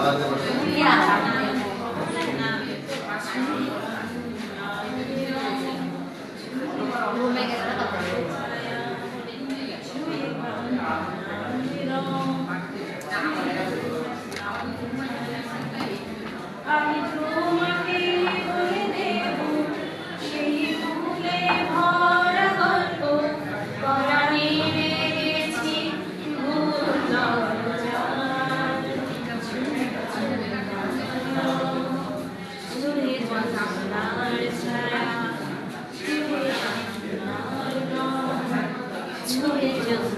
아, 네, 나한테 벌써. 우리야. 축복해 주셔서